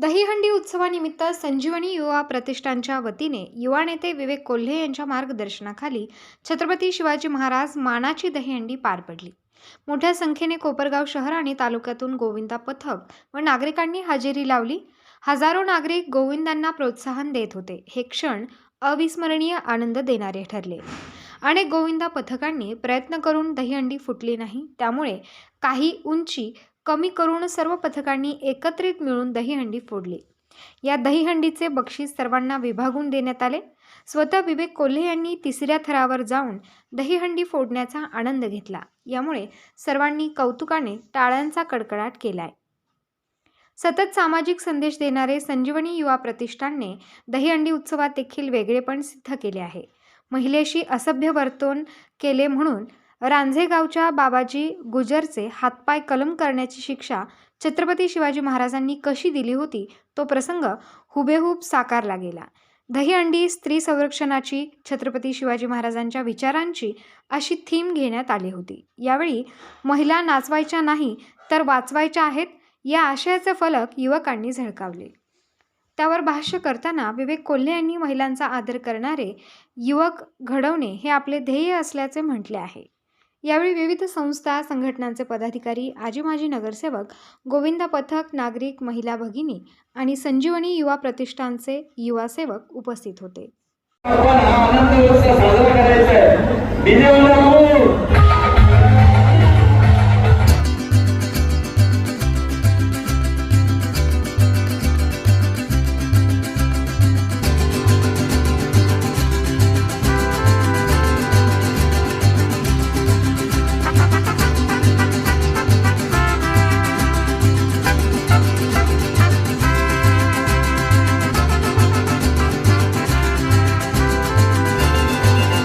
दहीहंडी उत्सवानिमित्त संजीवनी युवा प्रतिष्ठानच्या वतीने युवा नेते विवेक कोल्हे यांच्या मार्गदर्शनाखाली छत्रपती शिवाजी महाराज मानाची दहीहंडी पार पडली. मोठ्या संख्येने कोपरगाव शहर आणि तालुक्यातून गोविंदा पथक व नागरिकांनी हजेरी लावली. हजारो नागरिक गोविंदांना प्रोत्साहन देत होते. हे क्षण अविस्मरणीय आनंद देणारे ठरले. अनेक गोविंदा पथकांनी प्रयत्न करून दहीहंडी फुटली नाही. त्यामुळे काही उंची कमी करून सर्व पथकांनी एकत्रित मिळून दहीहंडी फोडली. या दहीहंडीचे बक्षीस सर्वांना विभागून देण्यात आले. स्वतः विवेक कोल्हे यांनी तिसऱ्या थरावर जाऊन दहीहंडी फोडण्याचा आनंद घेतला. यामुळे सर्वांनी कौतुकाने टाळ्यांचा कडकडाट केलाय. सतत सामाजिक संदेश देणारे संजीवनी युवा प्रतिष्ठानने दहीहंडी उत्सवात देखील वेगळेपण सिद्ध केले आहे. महिलेशी असभ्य वर्तन केले म्हणून रांझेगावच्या बाबाजी गुजरचे हातपाय कलम करण्याची शिक्षा छत्रपती शिवाजी महाराजांनी कशी दिली होती? तो प्रसंग हुबेहूब साकारला गेला. दहीहंडी स्त्री संरक्षणाची छत्रपती शिवाजी महाराजांच्या विचारांची अशी थीम घेण्यात आली होती. यावेळी महिला नाचवायच्या नाही तर वाचवायच्या आहेत या आशयाचे फलक युवकांनी झळकावले. त्यावर भाष्य करताना विवेक कोल्हे यांनी महिलांचा आदर करणारे युवक घडवणे हे आपले ध्येय असल्याचे म्हटले आहे. यावेळी विविध संस्था संघटनांचे पदाधिकारी आजी माजी नगरसेवक गोविंदा पथक नागरिक महिला भगिनी आणि संजीवनी युवा प्रतिष्ठानचे युवा सेवक उपस्थित होते.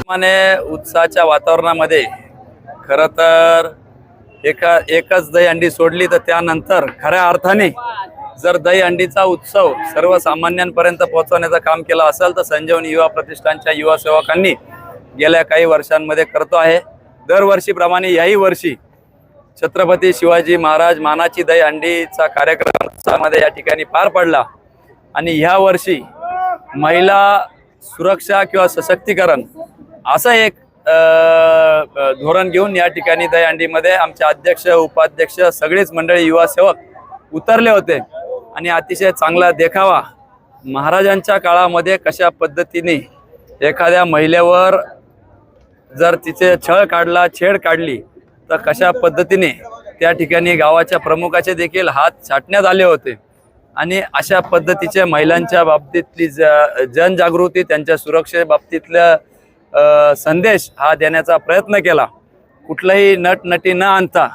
माने उत्साहाच्या वातावरणामध्ये खरं तर एका एकच दहीहंडी सोडली तर त्यानंतर खऱ्या अर्थाने जर दहीहंडीचा उत्सव सर्वसामान्यांपर्यंत पोहोचवण्याचं काम केलं असेल तर संजीवनी युवा प्रतिष्ठानच्या युवा सेवकांनी गेल्या काही वर्षांमध्ये करतो आहे. दरवर्षीप्रमाणे याही वर्षी छत्रपती शिवाजी महाराज मानाची दहीहंडीचा कार्यक्रममध्ये या ठिकाणी पार पडला आणि ह्या वर्षी महिला सुरक्षा किंवा सशक्तीकरण असं एक धोरण घेऊन या ठिकाणी दहीहंडीमध्ये आमचे अध्यक्ष उपाध्यक्ष सगळेच मंडळी युवा सेवक उतरले होते. आणि अतिशय चांगला देखावा महाराजांच्या काळामध्ये कशा पद्धतीने एखाद्या महिलेवर जर तिचे छळ काढला छेड काढली तर कशा पद्धतीने त्या ठिकाणी गावाच्या प्रमुखाचे देखील हात छाटण्यात आले होते. आणि अशा पद्धतीचे महिलांच्या बाबतीतली ज जनजागृती त्यांच्या सुरक्षेबाबतीतल्या संदेश हा देण्याचा प्रयत्न केला. कुठलाही नटनटी न आणता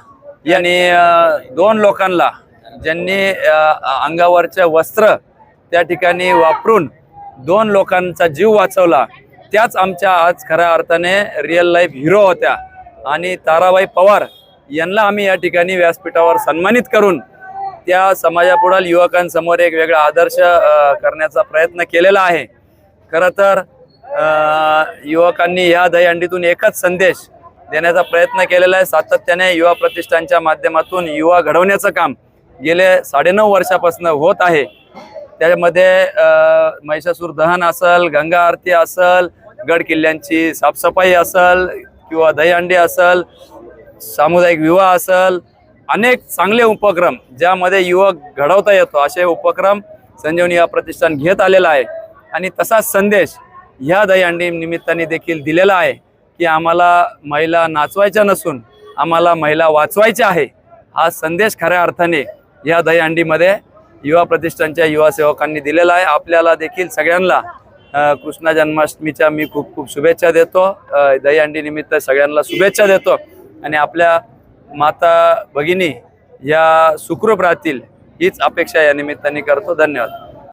यांनी दोन लोकांना ज्यांनी अंगावरचे वस्त्र त्या ठिकाणी वापरून दोन लोकांचा जीव वाचवला त्याच आमच्या आज खऱ्या अर्थाने रिअल लाईफ हिरो होत्या. आणि ताराबाई पवार यांना आम्ही या ठिकाणी व्यासपीठावर सन्मानित करून त्या समाजापुढील युवकांसमोर एक वेगळा आदर्श करण्याचा प्रयत्न केलेला आहे. खरं तर युवकांनी या दहीहंडीतून एकच संदेश देण्याचा प्रयत्न केलेला आहे. सातत्याने युवा प्रतिष्ठानच्या माध्यमातून युवा घडवण्याचं काम गेले साडेनऊ वर्षापासून होत आहे. त्यामध्ये महिषासूर दहन असल गंगा आरती असल गड किल्ल्यांची साफसफाई असल किंवा दहीहंडी असल सामुदायिक विवाह असल अनेक चांगले उपक्रम ज्यामध्ये युवक घडवता येतो. असे उपक्रम संजीवनी या प्रतिष्ठान घेत आलेला आहे. आणि तसाच संदेश ह्या दहीहंडी निमित्ताने देखील दिलेला आहे की आम्हाला महिला नाचवायच्या नसून आम्हाला महिला वाचवायच्या आहे. हा संदेश खऱ्या अर्थाने या दहीहंडीमध्ये युवा प्रतिष्ठानच्या युवा सेवकांनी दिलेला आहे. आपल्याला देखील सगळ्यांना कृष्णा कृष्ण जन्माष्टमीच्या मी खूप खूप शुभेच्छा देतो. दहीहंडीनिमित्त दहीहंडी निमित्त सगळ्यांना शुभेच्छा देतो. आणि आपल्या माता भगिनी या सुखरूप राहतील हीच अपेक्षा या निमित्ताने करतो. धन्यवाद.